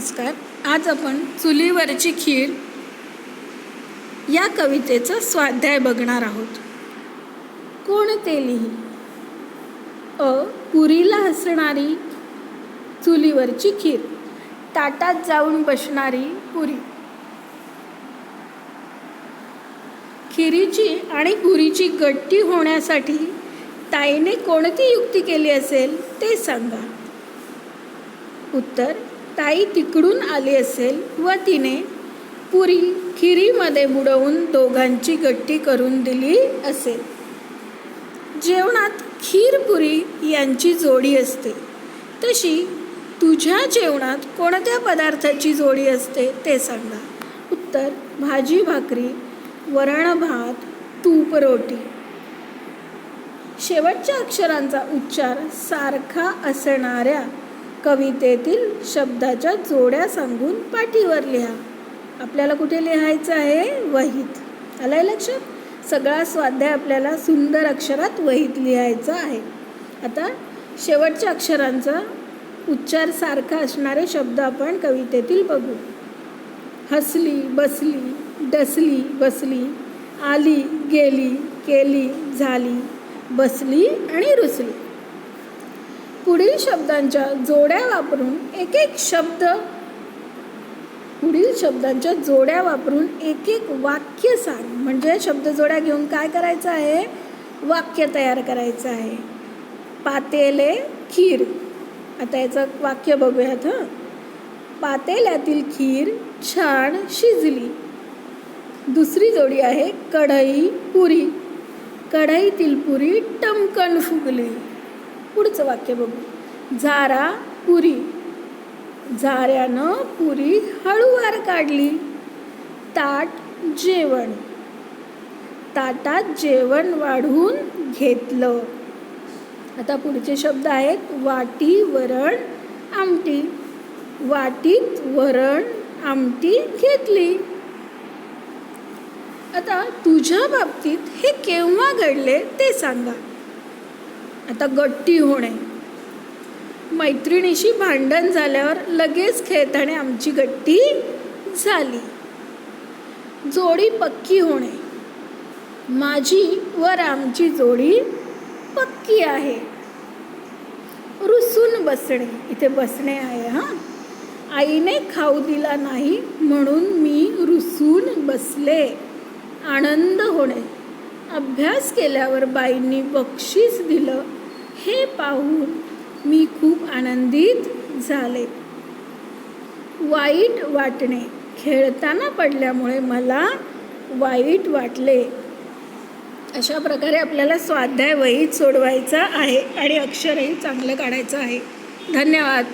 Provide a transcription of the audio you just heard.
नमस्कार आज आपण चुलीवरची खीर या कवितेचं स्वाध्याय बघणार आहोत. कोण ते लिही? अ पुरीला हसणारी चुलीवरची खीर ताटात जाऊन बसणारी पुरी. खिरीची आणि पुरीची गट्टी होण्यासाठी ताईने कोणती युक्ती केली असेल ते सांगा. उत्तर ताई तिकडून आली असेल व तिने पुरी खिरीमध्ये बुडवून दोघांची गट्टी करून दिली असेल. जेवणात खीरपुरी यांची जोडी असते. तशी तुझ्या जेवणात कोणत्या पदार्थाची जोडी असते ते सांगा. उत्तर भाजी भाकरी वरण भात तूप रोटी. शेवटच्या अक्षरांचा उच्चार सारखा असणाऱ्या कवितेतील शब्दाच्या जोड्या सांगून पाठीवर लिहा. आपल्याला कुठे लिहायचं आहे? वहीत. आलंय लक्षात? सगळा स्वाध्याय आपल्याला सुंदर अक्षरात वहीत लिहायचा आहे. आता शेवटच्या अक्षरांचा उच्चार सारखा असणारे शब्द आपण कवितेतील बघू. हसली बसली डसली बसली आली गेली केली झाली बसली आणि रुसली. पुढील शब्दांच्या जोड्या वापरून एक एक शब्द पुढील शब्दांच्या जोड्या वापरून एक एक वाक्य सांग म्हणजे शब्द जोड्या घेऊन काय करायचं आहे? वाक्य तयार करायचं आहे. पातेले खीर. आता याचं वाक्य बघूयात हं. पातेल्यातील खीर छान शिजली. दुसरी जोडी आहे कढई पुरी. कढईतील पुरी टमकन फुगली. पुढचं वाक्य बघू. झारा पुरी. झाऱ्यानं पुरी हळूवार काढली. ताट जेवण. ताटात जेवण वाढून घेतलं. आता पुढचे शब्द आहेत वाटी वरण आमटी. वाटीत वरण आमटी घेतली. आता तुझ्या बाबतीत हे केव्हा घडले ते सांगा. आता गट्टी होणे. मैत्रिणीशी भांडण झाल्यावर लगेच खेळताना आमची गट्टी झाली. जोडी पक्की होणे. माझी व रामची जोडी पक्की आहे. रुसून बसणे. इथे बसणे आहे हां. आईने खाऊ दिला नाही म्हणून मी रुसून बसले. आनंद होणे. अभ्यास केल्यावर बाईंनी बक्षीस दिलं. हे पाहून मी खूप आनंदित झाले. वाईट वाटणे खेळताना पडल्यामुळे मला वाईट वाटले. अशा प्रकारे आपल्याला स्वाध्याय वहीत सोडवायचा आहे आणि अक्षरही चांगलं काढायचं आहे. धन्यवाद.